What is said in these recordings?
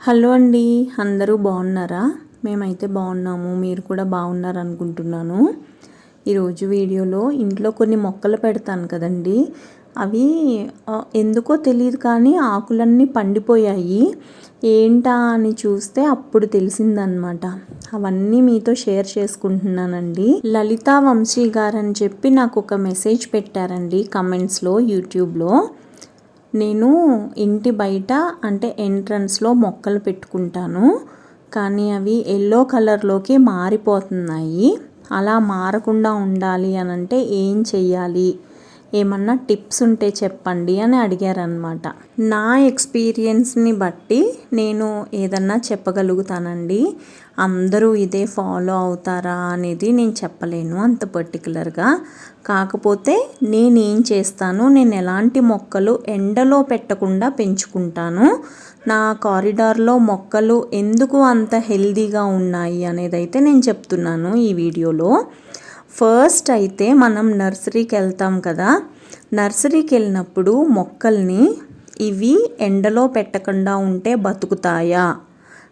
Hello అండి అందరూ బాగున్నారా? మేమైతే బాగున్నాము మీరు కూడా బాగున్నారు అనుకుంటున్నాను ఈరోజు వీడియోలో ఇంట్లో కొన్ని మొక్కలు పెడతాను కదండి. అవి ఎందుకో తెలియదు కానీ ఆకులన్నీ పండిపోయాయి. ఏంటా అని చూస్తే అప్పుడు తెలిసిందనమాట. అవన్నీ మీతో షేర్ చేసుకుంటున్నానండి. లలితా వంశీ గారు అని చెప్పి నాకు ఒక మెసేజ్ పెట్టారండి కమెంట్స్లో యూట్యూబ్లో. నేను ఇంటి బయట అంటే ఎంట్రన్స్లో మొక్కలు పెట్టుకుంటాను. కానీ అవి ఎల్లో కలర్లోకి మారిపోతున్నాయి. అలా మారకుండా ఉండాలి అని అంటే ఏం చెయ్యాలి? ఏమన్నా టిప్స్ ఉంటే చెప్పండి అని అడిగారనమాట నా ఎక్స్పీరియన్స్ని బట్టి నేను ఏదన్నా చెప్పగలుగుతానండి. అందరూ ఇదే ఫాలో అవుతారా అనేది నేను చెప్పలేను అంత పర్టికులర్గా. కాకపోతే నేనేం చేస్తాను నేను ఎలాంటి మొక్కలు ఎండలో పెట్టకుండా పెంచుకుంటాను నా కారిడార్లో మొక్కలు ఎందుకు అంత హెల్దీగా ఉన్నాయి అనేది అయితే నేను చెప్తున్నాను ఈ వీడియోలో. ఫస్ట్ అయితే మనం నర్సరీకి వెళ్తాం కదా. నర్సరీకి వెళ్ళినప్పుడు మొక్కల్ని ఇవి ఎండలో పెట్టకుండా ఉంటే బతుకుతాయా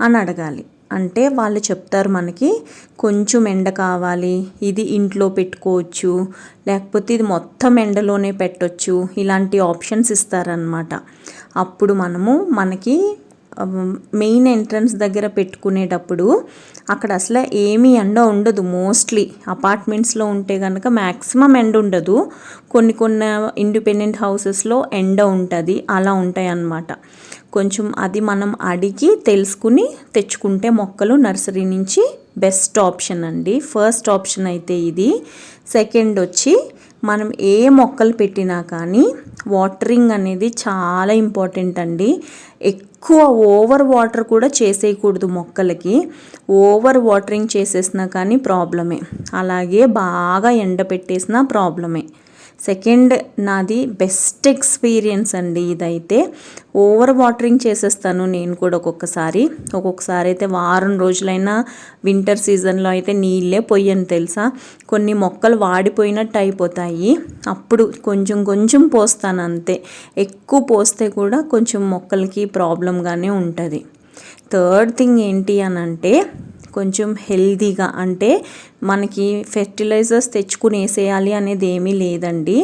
అని అడగాలి. అంటే వాళ్ళు చెప్తారు మనకి కొంచెం ఎండ కావాలి ఇది ఇంట్లో పెట్టుకోవచ్చు లేకపోతే ఇది మొత్తం ఎండలోనే పెట్టవచ్చు ఇలాంటి ఆప్షన్స్ ఇస్తారనమాట అప్పుడు మనము మనకి మెయిన్ ఎంట్రన్స్ దగ్గర పెట్టుకునేటప్పుడు అక్కడ అసలు ఏమీ ఎండ ఉండదు మోస్ట్లీ అపార్ట్మెంట్స్లో ఉంటే కనుక మ్యాక్సిమం ఎండ ఉండదు. కొన్ని కొన్ని ఇండిపెండెంట్ హౌసెస్లో ఎండ ఉంటుంది. అలా ఉంటాయి అన్నమాట కొంచెం అది మనం అడిగి తెలుసుకుని తెచ్చుకుంటే మొక్కలు నర్సరీ నుంచి బెస్ట్ ఆప్షన్ అండి. ఫస్ట్ ఆప్షన్ అయితే ఇది. సెకండ్ వచ్చి మనం ఏ మొక్కలు పెట్టినా కానీ వాటరింగ్ అనేది చాలా ఇంపార్టెంట్ అండి. ఎక్కువ ఎక్కువ ఓవర్ వాటర్ కూడా చేసేయకూడదు మొక్కలకి. ఓవర్ వాటరింగ్ చేసేసినా కానీ ప్రాబ్లమే. అలాగే బాగా ఎండ పెట్టేసినా ప్రాబ్లమే. సెకండ్ నాది బెస్ట్ ఎక్స్పీరియన్స్ అండి ఇదైతే. ఓవర్ వాటరింగ్ చేసేస్తాను నేను కూడా ఒక్కొక్కసారి. ఒక్కొక్కసారి అయితే వారం రోజులైనా వింటర్ సీజన్లో అయితే నీళ్ళే పొయ్యను తెలుసా? కొన్ని మొక్కలు వాడిపోయినట్టు అయిపోతాయి. అప్పుడు కొంచెం కొంచెం పోస్తాను అంతే. ఎక్కువ పోస్తే కూడా కొంచెం మొక్కలకి ప్రాబ్లంగానే ఉంటుంది. థర్డ్ థింగ్ ఏంటి అని అంటే కొంచెం హెల్దీగా అంటే మనకి ఫెర్టిలైజర్స్ తెచ్చుకునేసేయాలి అనేది ఏమీ లేదండి.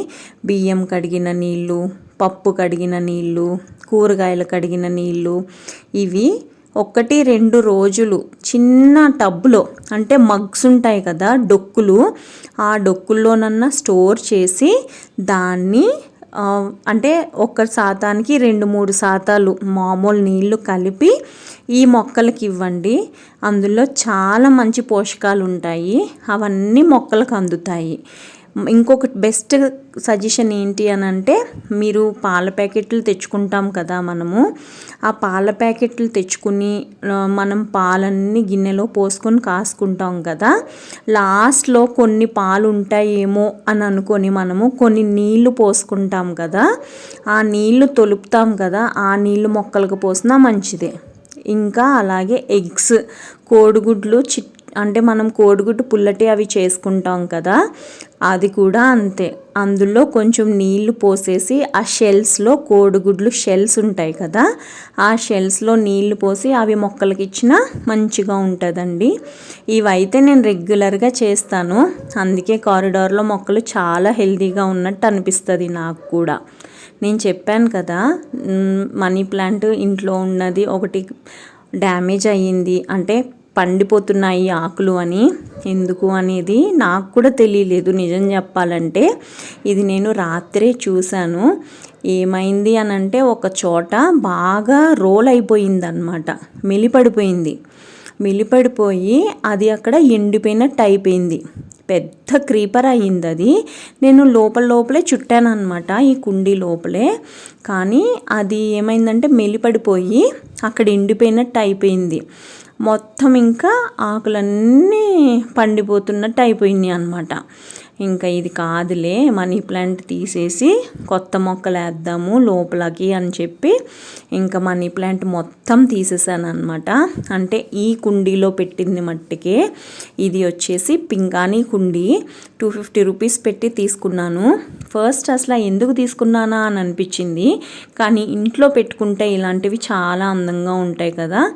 బియ్యం కడిగిన నీళ్ళు పప్పు కడిగిన నీళ్ళు కూరగాయలు కడిగిన నీళ్ళు ఇవి ఒకటి రెండు రోజులు చిన్న టబ్లో అంటే మగ్స్ ఉంటాయి కదా డొక్కులు ఆ డొక్కుల్లోనన్నా స్టోర్ చేసి దాన్ని అంటే ఒక్క శాతానికి రెండు మూడు శాతాలు మామూలు నీళ్ళు కలిపి ఈ మొక్కలకి ఇవ్వండి. అందులో చాలా మంచి పోషకాలు ఉంటాయి అవన్నీ మొక్కలకు అందుతాయి. ఇంకొక బెస్ట్ సజెషన్ ఏంటి అని అంటే మీరు పాల ప్యాకెట్లు తెచ్చుకుంటాం కదా మనము. ఆ పాల ప్యాకెట్లు తెచ్చుకుని మనం పాలన్నీ గిన్నెలో పోసుకొని కాసుకుంటాం కదా. లాస్ట్లో కొన్ని పాలు ఉంటాయేమో అని అనుకొని మనము కొన్ని నీళ్ళు పోసుకుంటాం కదా. ఆ నీళ్ళు తొలుపుతాం కదా. ఆ నీళ్ళు మొక్కలకు పోసినా మంచిదే. ఇంకా అలాగే ఎగ్స్. కోడిగుడ్లు చిట్ అంటే మనం కోడిగుడ్డు పుల్లటి అవి చేసుకుంటాం కదా అది కూడా అంతే. అందులో కొంచెం నీళ్ళు పోసేసి ఆ షెల్స్లో కోడిగుడ్లు షెల్స్ ఉంటాయి కదా ఆ షెల్స్లో నీళ్ళు పోసి అవి మొక్కలకి ఇచ్చినా మంచిగా ఉంటుందండి. ఇవైతే నేను రెగ్యులర్గా చేస్తాను. అందుకే కారిడార్లో మొక్కలు చాలా హెల్తీగా ఉన్నట్టు అనిపిస్తుంది నాకు కూడా. నేను చెప్పాను కదా మనీ ప్లాంట్ ఇంట్లో ఉన్నది ఒకటి డ్యామేజ్ అయ్యింది. అంటే పండిపోతున్నాయి ఆకులు అని. ఎందుకు అనేది నాకు కూడా తెలియలేదు. నిజం చెప్పాలంటే ఇది నేను రాత్రే చూశాను. ఏమైంది అని అంటే ఒక చోట బాగా రోల్ అయిపోయిందనమాట మెలిపడిపోయింది. మిలిపడిపోయి అది అక్కడ ఎండిపోయినట్టు అయిపోయింది. పెద్ద క్రీపర్ అయ్యింది అది. నేను లోపల లోపలే చుట్టాను అనమాట ఈ కుండీ లోపలే. కానీ అది ఏమైందంటే మెలిపడిపోయి అక్కడ ఎండిపోయినట్టు అయిపోయింది. మొత్తం ఇంకా ఆకులన్నీ పండిపోతున్నట్టు అయిపోయినాయి అనమాట ఇంకా ఇది కాదులే మనీ ప్లాంట్ తీసేసి కొత్త మొక్కలు వేద్దాము లోపలకి అని చెప్పి ఇంకా మనీ ప్లాంట్ మొత్తం తీసేసాను అనమాట అంటే ఈ కుండీలో పెట్టింది మట్టికే ఇది వచ్చేసి పింగాణి కుండీ. టూ ఫిఫ్టీ రూపీస్ పెట్టి తీసుకున్నాను. ఫస్ట్ అసలు ఎందుకు తీసుకున్నానా అని అనిపించింది. కానీ ఇంట్లో పెట్టుకుంటే ఇలాంటివి చాలా అందంగా ఉంటాయి కదా.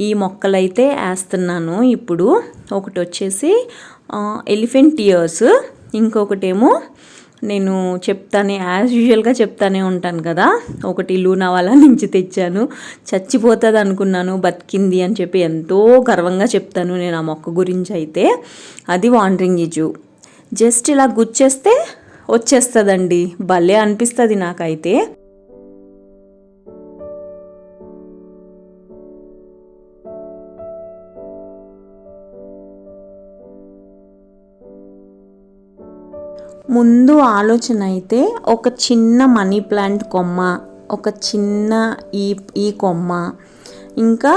ఈ మొక్కలైతే వేస్తున్నాను. ఇప్పుడు ఒకటి వచ్చేసి ఎలిఫెంట్ ఇయర్స్ ఇంకొకటేమో నేను చెప్తానే యాజ్ యూజువల్గా చెప్తానే ఉంటాను కదా. ఒకటి లూనా వాళ్ళ నుంచి తెచ్చాను. చచ్చిపోతుంది అనుకున్నాను బతికింది అని చెప్పి ఎంతో గర్వంగా చెప్తాను నేను ఆ మొక్క గురించి అయితే. అది వాండరింగ్ ఇజు జస్ట్ ఇలా గుచ్చేస్తే వచ్చేస్తుందండి. భలే అనిపిస్తుంది నాకైతే. ముందు ఆలోచన అయితే ఒక చిన్న మనీ ప్లాంట్ కొమ్మ ఒక చిన్న ఈ ఈ కొమ్మ. ఇంకా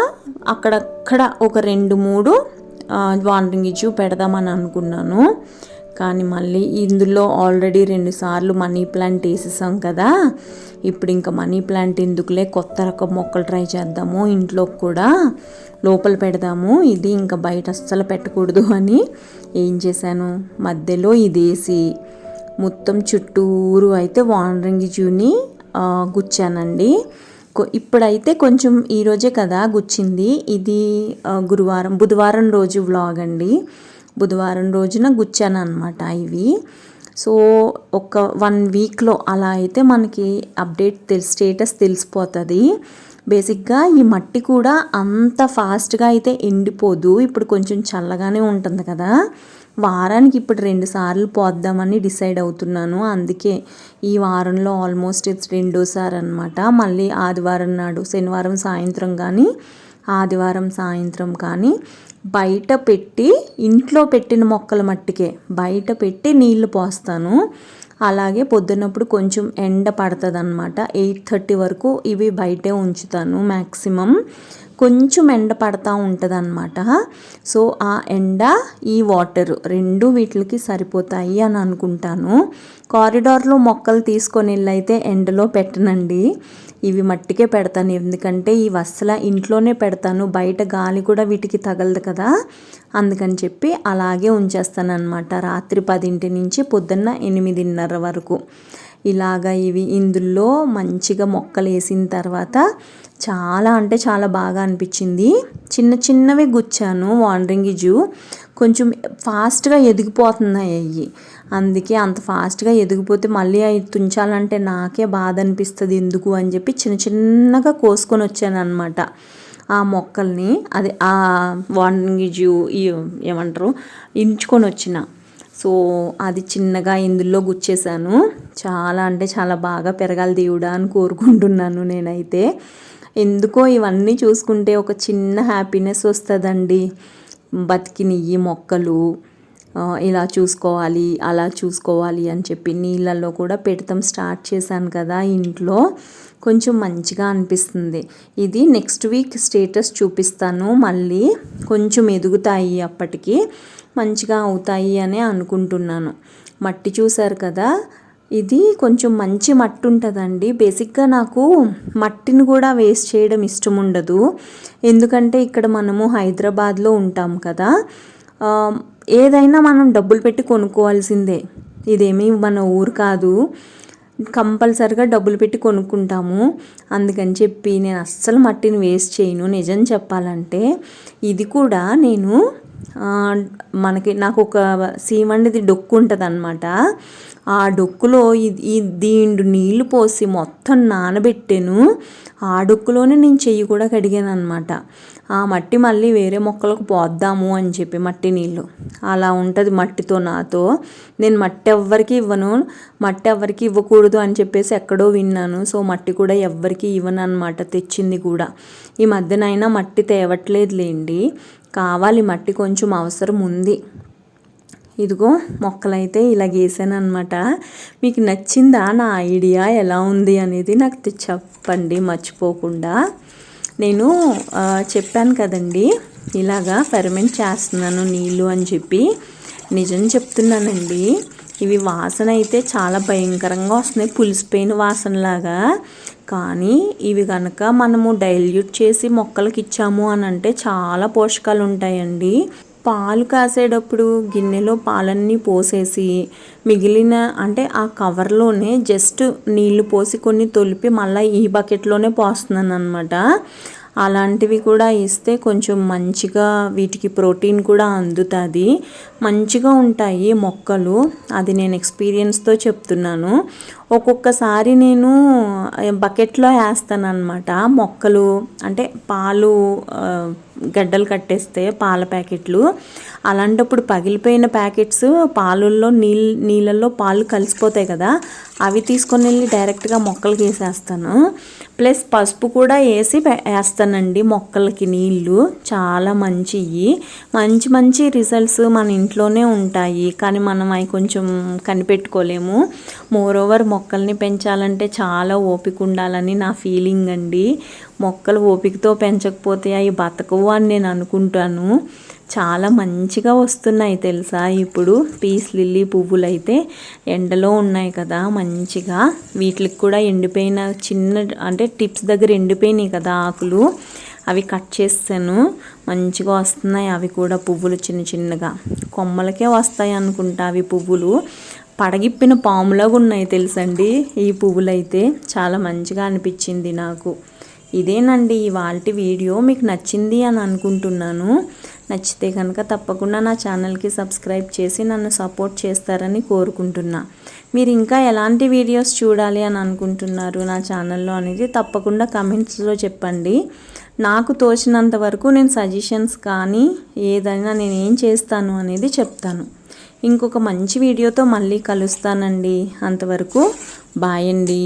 అక్కడక్కడ ఒక రెండు మూడు వాండరింగ్ ఇచ్చు పెడదామని అనుకున్నాను. కానీ మళ్ళీ ఇందులో ఆల్రెడీ రెండు సార్లు మనీ ప్లాంట్ వేసేసాం కదా. ఇప్పుడు ఇంకా మనీ ప్లాంట్ ఎందుకులే కొత్త రకం మొక్కలు ట్రై చేద్దాము ఇంట్లో కూడా. లోపల పెడదాము ఇది ఇంకా బయట అస్సలు పెట్టకూడదు అని ఏం చేశాను? మధ్యలో ఇది వేసి మొత్తం చుట్టూరు అయితే వాండరింగ్ జూని గుచ్చానండి. ఇప్పుడైతే కొంచెం ఈరోజే కదా గుచ్చింది. ఇది గురువారం బుధవారం రోజు వ్లాగ్ అండి. బుధవారం రోజున గుచ్చాను అనమాట ఇవి. సో ఒక వన్ వీక్లో అలా అయితే మనకి అప్డేట్ తెలి స్టేటస్ తెలిసిపోతుంది. బేసిక్గా ఈ మట్టి కూడా అంత ఫాస్ట్గా అయితే ఎండిపోదు. ఇప్పుడు కొంచెం చల్లగానే ఉంటుంది కదా. వారానికి ఇప్పుడు రెండు సార్లు పోద్దామని డిసైడ్ అవుతున్నాను. అందుకే ఈ వారంలో ఆల్మోస్ట్ రెండోసారి అనమాట మళ్ళీ ఆదివారం నాడు శనివారం సాయంత్రం కానీ ఆదివారం సాయంత్రం కానీ బయట పెట్టి ఇంట్లో పెట్టిన మొక్కల మట్టికే బయట పెట్టి నీళ్ళు పోస్తాను. అలాగే పొద్దున్నప్పుడు కొంచెం ఎండ పడుతుంది అనమాట ఎయిట్ థర్టీ వరకు ఇవి బయటే ఉంచుతాను మ్యాక్సిమం కొంచెం ఎండ పడతా ఉంటుంది అనమాట సో ఆ ఎండ ఈ వాటర్ రెండు వీటికి సరిపోతాయి అని అనుకుంటాను. కారిడార్లో మొక్కలు తీసుకొని వెళ్ళైతే ఎండలో పెట్టనండి. ఇవి మట్టికే పెడతాను. ఎందుకంటే ఈ వస్సల ఇంట్లోనే పెడతాను. బయట గాలి కూడా వీటికి తగలదు కదా. అందుకని చెప్పి అలాగే ఉంచేస్తాను అనమాట రాత్రి పదింటి నుంచి పొద్దున్న ఎనిమిదిన్నర వరకు. ఇలాగా ఇవి ఇందులో మంచిగా మొక్కలు వేసిన తర్వాత చాలా అంటే చాలా బాగా అనిపించింది. చిన్న చిన్నవి గుచ్చాను. వాండరింగ్ జూ కొంచెం ఫాస్ట్గా ఎదిగిపోతున్నాయి అవి అందుకే అంత ఫాస్ట్గా ఎదిగిపోతే మళ్ళీ అవి తుంచాలంటే నాకే బాధ అనిపిస్తుంది ఎందుకు అని చెప్పి చిన్న చిన్నగా కోసుకొని వచ్చాను అనమాట ఆ మొక్కల్ని అది ఆ వాండరింగ్ జూ ఏమంటారు ఇంచుకొని వచ్చిన సో అది చిన్నగా ఇందులో గుచ్చేసాను. చాలా అంటే చాలా బాగా పెరగాలి దేవుడా అని కోరుకుంటున్నాను నేనైతే. ఎందుకో ఇవన్నీ చూసుకుంటే ఒక చిన్న హ్యాపీనెస్ వస్తుందండి. బతికినవి మొక్కలు. ఇలా చూసుకోవాలి అలా చూసుకోవాలి అని చెప్పి నీళ్ళల్లో కూడా పెడతాం. స్టార్ట్ చేశాను కదా ఇంట్లో. కొంచెం మంచిగా అనిపిస్తుంది. ఇది నెక్స్ట్ వీక్ స్టేటస్ చూపిస్తాను. మళ్ళీ కొంచెం ఎదుగుతాయి అప్పటికి. మంచిగా అవుతాయి అని అనుకుంటున్నాను. మట్టి చూసారు కదా? ఇది కొంచెం మంచి మట్టి ఉంటుందండి. బేసిక్గా నాకు మట్టిని కూడా వేస్ట్ చేయడం ఇష్టం ఉండదు. ఎందుకంటే ఇక్కడ మనము హైదరాబాద్లో ఉంటాం కదా. ఏదైనా మనం డబ్బులు పెట్టి కొనుక్కోవాల్సిందే. ఇదేమీ మన ఊరు కాదు. కంపల్సరిగా డబ్బులు పెట్టి కొనుక్కుంటాము. అందుకని చెప్పి నేను అస్సలు మట్టిని వేస్ట్ చేయను. నిజం చెప్పాలంటే ఇది కూడా నేను మనకి నాకు ఒక సీమండిది డొక్కు ఉంటుంది అనమాట ఆ డొక్కులో ఈ దీండు నీళ్ళు పోసి మొత్తం నానబెట్టాను. ఆ డొక్కులోనే నేను చెయ్యి కూడా కడిగాను అనమాట ఆ మట్టి మళ్ళీ వేరే మొక్కలకు పోద్దాము అని చెప్పి మట్టి నీళ్ళు. అలా ఉంటుంది మట్టితో నాతో. నేను మట్టి ఎవ్వరికి ఇవ్వను మట్టి ఎవ్వరికి ఇవ్వకూడదు అని చెప్పేసి ఎక్కడో విన్నాను. సో మట్టి కూడా ఎవ్వరికి ఇవ్వను అనమాట తెచ్చింది కూడా. ఈ మధ్యనైనా మట్టి తేవట్లేదులేండి. కావాలి మట్టి కొంచెం అవసరం ఉంది. ఇదిగో మొక్కలైతే ఇలా గీసాను అనమాట మీకు నచ్చిందా నా ఐడియా? ఎలా ఉంది అనేది నాకు చెప్పండి మర్చిపోకుండా. నేను చెప్పాను కదండి ఇలాగా ఫెర్మెంట్ చేస్తున్నాను నీళ్ళు అని చెప్పి. నిజం చెప్తున్నానండి ఇవి వాసన అయితే చాలా భయంకరంగా వస్తున్నాయి పులిసిపోయిన వాసనలాగా. కానీ ఇవి కనుక మనము డైల్యూట్ చేసి మొక్కలకి ఇచ్చాము అని అంటే చాలా పోషకాలు ఉంటాయండి. పాలు కాసేటప్పుడు గిన్నెలో పాలన్నీ పోసేసి మిగిలిన అంటే ఆ కవర్లోనే జస్ట్ నీళ్ళు పోసి కొన్ని తొలిపి మళ్ళీ ఈ బకెట్లోనే పోస్తున్నాను అనమాట అలాంటివి కూడా ఇస్తే కొంచెం మంచిగా వీటికి ప్రోటీన్ కూడా అందుతుంది. మంచిగా ఉంటాయి మొక్కలు. అది నేను ఎక్స్పీరియన్స్తో చెప్తున్నాను. ఒక్కొక్కసారి నేను బకెట్లో వేస్తాను అనమాట మొక్కలు అంటే పాలు గడ్డలు కట్టేస్తే పాల ప్యాకెట్లు. అలాంటప్పుడు పగిలిపోయిన ప్యాకెట్స్ పాలల్లో నీళ్ళు నీళ్ళల్లో పాలు కలిసిపోతాయి కదా. అవి తీసుకొని వెళ్ళి డైరెక్ట్గా మొక్కలకి వేసేస్తాను. ప్లస్ పసుపు కూడా వేసి వేస్తానండి మొక్కలకి నీళ్ళు. చాలా మంచివి మంచి మంచి రిజల్ట్స్ మన ఇంట్లోనే ఉంటాయి. కానీ మనం అవి కొంచెం కనిపెట్టుకోలేము. మోరోవర్ మొక్కల్ని పెంచాలంటే చాలా ఓపిక ఉండాలని నా ఫీలింగ్ అండి. మొక్కలు ఓపికతో పెంచకపోతే అవి బతకవు అని నేను అనుకుంటాను. చాలా మంచిగా వస్తున్నాయి తెలుసా? ఇప్పుడు పీస్ లిల్లీ పువ్వులు అయితే ఎండలో ఉన్నాయి కదా మంచిగా. వీటికి కూడా ఎండిపోయిన చిన్న అంటే టిప్స్ దగ్గర ఎండిపోయినాయి కదా ఆకులు. అవి కట్ చేస్తాను. మంచిగా వస్తున్నాయి అవి కూడా పువ్వులు చిన్న చిన్నగా. కొమ్మలకే వస్తాయి అనుకుంటా అవి పువ్వులు. పడగిప్పిన పాములాగా ఉన్నాయి తెలుసండి ఈ పువ్వులు అయితే చాలా మంచిగా అనిపించింది నాకు. ఇదేనండి ఇవాళ వీడియో. మీకు నచ్చింది అని అనుకుంటున్నాను. నచ్చితే కనుక తప్పకుండా నా ఛానల్కి సబ్స్క్రైబ్ చేసి నన్ను సపోర్ట్ చేస్తారని కోరుకుంటున్నా. మీరు ఇంకా ఎలాంటి వీడియోస్ చూడాలి అని అనుకుంటున్నారు నా ఛానల్లో అనేది తప్పకుండా కమెంట్స్లో చెప్పండి. నాకు తోచినంత వరకు నేను సజెషన్స్ కానీ ఏదైనా నేను ఏం చేస్తాను అనేది చెప్తాను. ఇంకొక మంచి వీడియోతో మళ్ళీ కలుస్తానండి. అంతవరకు బాయ్ అండి.